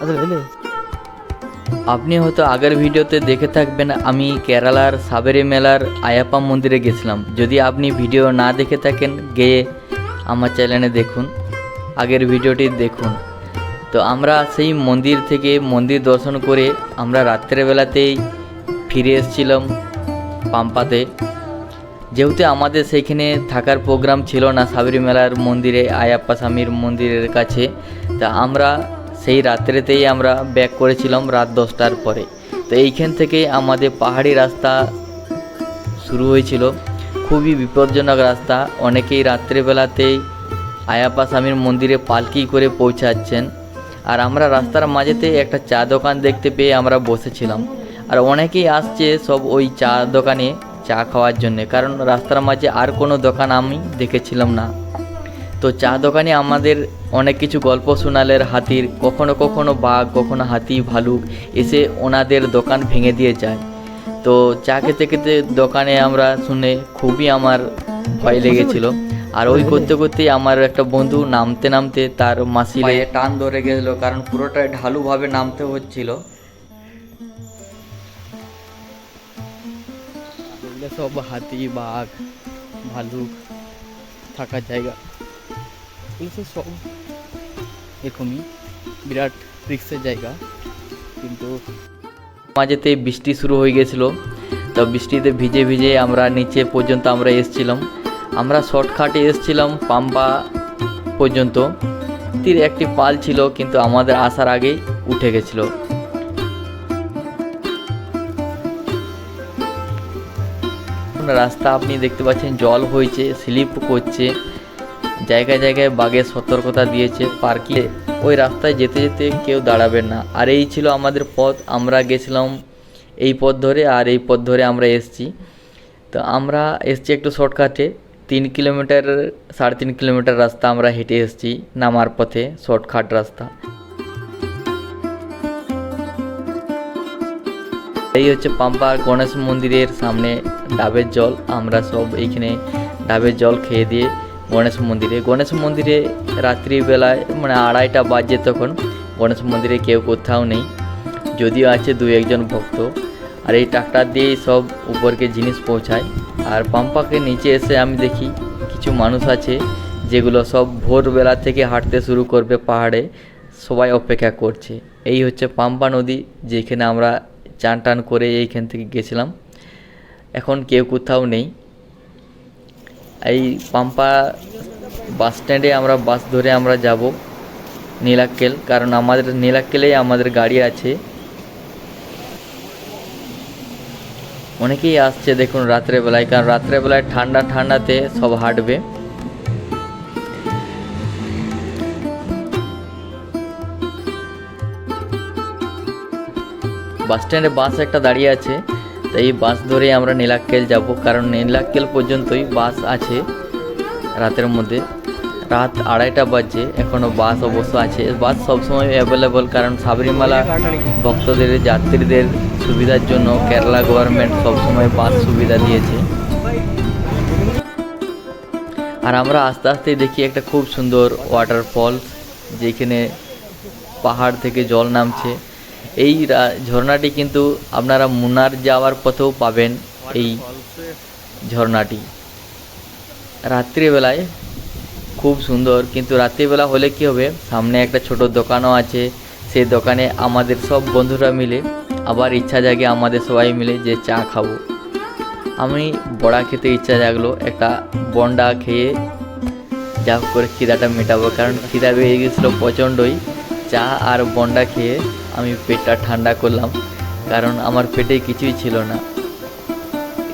আচ্ছা আপনি হয়তো আগের ভিডিওতে দেখে থাকবেন, আমি কেরালার সাবেরি মেলার আয়াপ্পা মন্দিরে গেছিলাম। যদি আপনি ভিডিও না দেখে থাকেন, গিয়ে আমার চ্যানেলে দেখুন, আগের ভিডিওটি দেখুন। তো আমরা সেই মন্দির থেকে মন্দির দর্শন করে আমরা রাত্রেবেলাতেই ফিরে এসেছিলাম পাম্পাতে। যেহেতু আমাদের সেইখানে থাকার প্রোগ্রাম ছিল না সাবরি মেলার মন্দিরে, আয়াপ্পা স্বামীর মন্দিরের কাছে তা আমরা সেই রাত্রেতেই আমরা ব্যাক করেছিলাম রাত দশটার পরে। তো এইখান থেকে আমাদের পাহাড়ি রাস্তা শুরু হয়েছিল। খুবই বিপজ্জনক রাস্তা। অনেকেই রাত্রেবেলাতেই আয়াপা স্বামীর মন্দিরে পালকি করে পৌঁছাচ্ছেন। আর আমরা রাস্তার মাঝেতে একটা চা দোকান দেখতে পেয়ে আমরা বসেছিলাম। আর অনেকেই আসছে সব ওই চা দোকানে চা খাওয়ার জন্যে। কারণ রাস্তার মাঝে আর কোনো দোকান আমি দেখেছিলাম না। তো চা দোকানে আমাদের অনেক কিছু গল্প শোনালের হাতির কখনো কখনো বাঘ কখনো হাতি ভালুক এসে ওনাদের দোকান ভেঙে দিয়ে যায়। তো চা খেতে খেতে দোকানে আমরা শুনে খুবই আমার ভয় লেগেছিল। আর ওই করতে করতেই আমার একটা বন্ধু নামতে নামতে তার মাসি মাসিলে টান ধরে গেছিল কারণ পুরোটা ঢালুভাবে নামতে হচ্ছিল। সব হাতি বাঘ ভালুক থাকার জায়গা। এগুলো সব। এরকমই বিরাট রিক্সের জায়গা। কিন্তু মাঝেতে বৃষ্টি শুরু হয়ে গেছিল। তো বৃষ্টিতে ভিজে ভিজে আমরা নিচে পর্যন্ত আমরা এসছিলাম। আমরা শর্টকাটে এসছিলাম পাম্পা পর্যন্ত। তীর একটি পাল ছিল, কিন্তু আমাদের আসার আগেই উঠে গেছিল। রাস্তা আপনি দেখতে পাচ্ছেন, জল হয়েছে, স্লিপ করছে। জায়গায় জায়গায় বাঘের সতর্কতা দিয়েছে, পার্কে। ওই রাস্তায় যেতে যেতে কেউ দাঁড়াবেন না। আর এই ছিল আমাদের পথ। আমরা গেছিলাম এই পথ ধরে আর এই পথ ধরে আমরা এসছি। তো আমরা এসছি একটু শর্টকাটে। তিন কিলোমিটার, সাড়ে তিন কিলোমিটার রাস্তা আমরা হেঁটে এসছি নামার পথে, শর্টকাট রাস্তা। এই হচ্ছে পাম্পার গণেশ মন্দিরের সামনে ডাবের জল। আমরা সব এইখানে ডাবের জল খেয়ে দিয়ে গণেশ মন্দিরে। গণেশ মন্দিরে রাত্রিবেলায় মানে আড়াইটা বাজে তখন গণেশ মন্দিরে কেউ কোথাও নেই। যদিও আছে দু একজন ভক্ত। আর এই ট্রাক্টর দিয়েই সব উপরকে জিনিস পৌঁছায়। আর পাম্পাকে নিচে এসে আমি দেখি কিছু মানুষ আছে যেগুলো সব ভোরবেলা থেকে হাঁটতে শুরু করবে পাহাড়ে। সবাই অপেক্ষা করছে। এই হচ্ছে পাম্পা নদী যেখানে আমরা চান টান করে এইখান থেকে গেছিলাম। এখন কেউ কোথাও নেই। এই পাম্পা বাস স্ট্যান্ডে আমরা, বাস ধরে আমরা যাব নীলাক্কেল, কারণ আমাদের নীলাক্কেলেই আমাদের গাড়ি আছে। অনেকেই আসছে দেখুন রাত্রেবেলায়, কারণ রাত্রেবেলায় ঠান্ডা ঠান্ডাতে সব হাঁটবে। বাস স্ট্যান্ডে বাস একটা দাঁড়িয়ে আছে। তো এই বাস ধরে আমরা নীলাক্কেল যাব, কারণ নীলাক্কেল পর্যন্তই বাস আছে রাতের মধ্যে। রাত আড়াইটা বাজে এখনও বাস অবশ্য আছে। বাস সবসময় অ্যাভেলেবল কারণ সাবরিমালা ভক্তদের, যাত্রীদের সুবিধার জন্য কেরালা গভর্নমেন্ট সবসময় বাস সুবিধা দিয়েছে। আর আমরা আস্তে আস্তে দেখি একটা খুব সুন্দর ওয়াটারফলস যেখানে পাহাড় থেকে জল নামছে। এই ঝর্ণাটি কিন্তু আপনারা মুনার যাওয়ার পথেও পাবেন এই ঝর্ণাটি। রাত্রিবেলায় খুব সুন্দর, কিন্তু রাত্রিবেলা হলে কি হবে? সামনে একটা ছোট দোকানও আছে, সেই দোকানে আমাদের সব বন্ধুরা মিলে, আবার ইচ্ছা জাগে আমাদের সবাই মিলে যে চা খাব। আমি বড়া খেতে ইচ্ছা জাগলো, একটা বন্ডা খেয়ে যা করে খিদাটা মেটাবো, কারণ খিদা বেড়ে গেছিল প্রচণ্ডই। চা আর বন্ডা খেয়ে আমি পেটটা ঠান্ডা করলাম, কারণ আমার পেটে কিছুই ছিল না।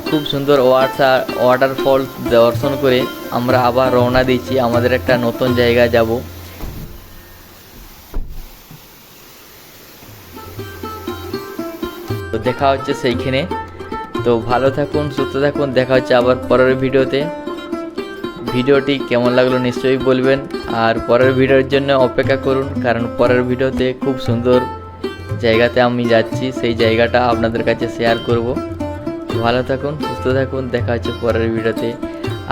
খুব সুন্দর ওয়াটার ওয়াটারফল দর্শন করে আমরা আবার রওনা দিচ্ছি আমাদের একটা নতুন জায়গা যাব। তো দেখা হচ্ছে সেইখানে। তো ভালো থাকুন, সুস্থ থাকুন, দেখা হচ্ছে আবার পরের ভিডিওতে। ভিডিওটি কেমন লাগল নিশ্চয়ই বলবেন, আর পরের ভিডিওর জন্য অপেক্ষা করুন, কারণ পরের ভিডিওতে খুব সুন্দর জায়গাতে আমি যাচ্ছি, সেই জায়গাটা আপনাদের কাছে শেয়ার করব। ভালো থাকুন, সুস্থ থাকুন, দেখা হচ্ছে পরের ভিডিওতে।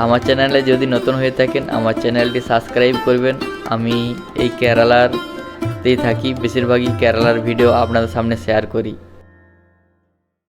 আমার চ্যানেলে যদি নতুন হয়ে থাকেন, আমার চ্যানেলটি সাবস্ক্রাইব করবেন। আমি এই কেরালারতেই থাকি, বেশিরভাগই কেরালার ভিডিও আপনাদের সামনে শেয়ার করি।